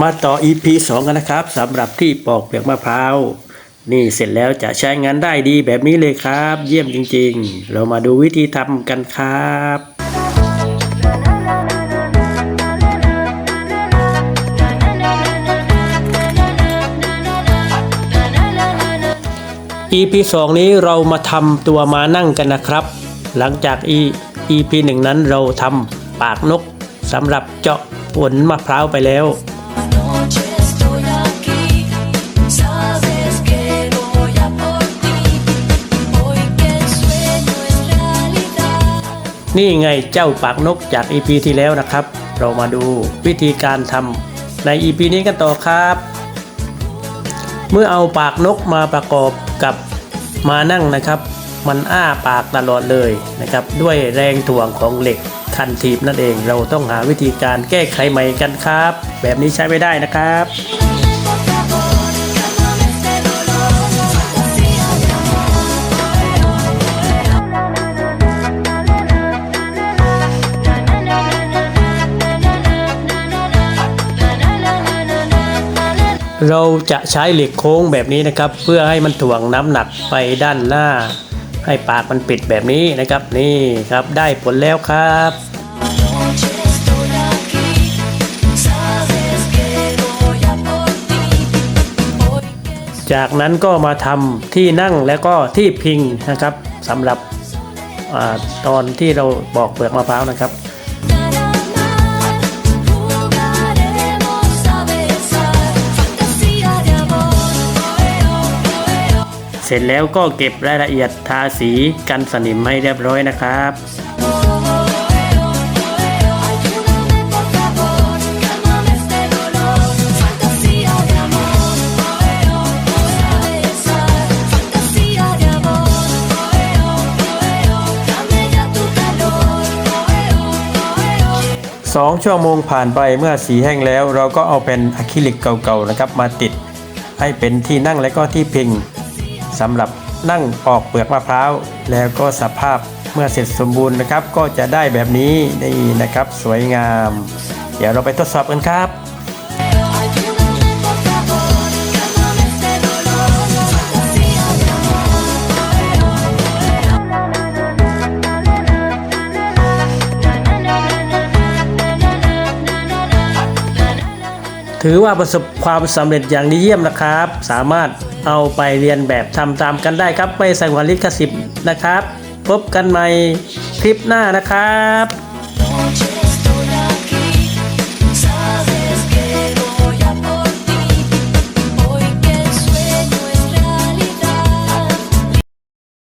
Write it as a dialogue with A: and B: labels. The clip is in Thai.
A: มาต่อ EP 2 กันนะครับสำหรับที่ปอกเปลือกมะพร้าว นี่เสร็จแล้วจะใช้งานได้ดีแบบนี้เลยครับ เยี่ยมจริงๆ เรามาดูวิธีทำกันครับ EP 2นี้เรามาทำตัวมานั่งกันนะครับ หลังจาก E- EP 1นั้นเราทำปากนกสำหรับเจาะผลมะพร้าวไปแล้ว นี่ไงเจ้าปากนกจาก EP ที่แล้วนะครับ เรามาดูวิธีการทำใน EP นี้กันต่อครับ เมื่อเอาปากนกมาประกอบกับมานั่งนะครับ มันอ้าปากตลอดเลยนะครับ ด้วยแรงถ่วงของเหล็กคันทีบนั่นเองเราต้องหาวิธีการแก้ไขใหม่กันครับ แบบนี้ใช้ไม่ได้นะครับ เราจะใช้เหล็กโค้งแบบนี้นะครับ เพื่อให้มันถ่วงน้ำหนักไปด้านหน้า ให้ปากมันปิดแบบนี้นะครับ นี่ครับได้ผลแล้วครับจากนั้นก็มาทำที่นั่งแล้วก็ที่พิงนะครับสำหรับอตอนที่เราบอกเปลือกมะพร้าวนะครับ เสร็จแล้วก็เก็บรายละเอียดทาสีกันสนิมให้เรียบร้อยนะครับสองชั่วโมงผ่านไปเมื่อสีแห้งแล้ว เราก็เอาเป็นอะคริลิกเก่าๆนะครับมาติด ให้เป็นที่นั่งและก็ที่พิง สำหรับนั่งปอกเปลือกมะพร้าวแล้วก็สภาพเมื่อเสร็จสมบูรณ์นะครับ ก็จะได้แบบนี้นี่นะครับ สวยงาม เดี๋ยวเราไปทดสอบกันครับถือว่าประสบความสำเร็จอย่างดีเยี่ยมนะครับ สามารถ เอาไปเรียนแบบทำตามกันได้ครับ ไม่ใส่หัวลิขสิทธิ์นะครับ พบกันใหม่คลิปหน้านะครับ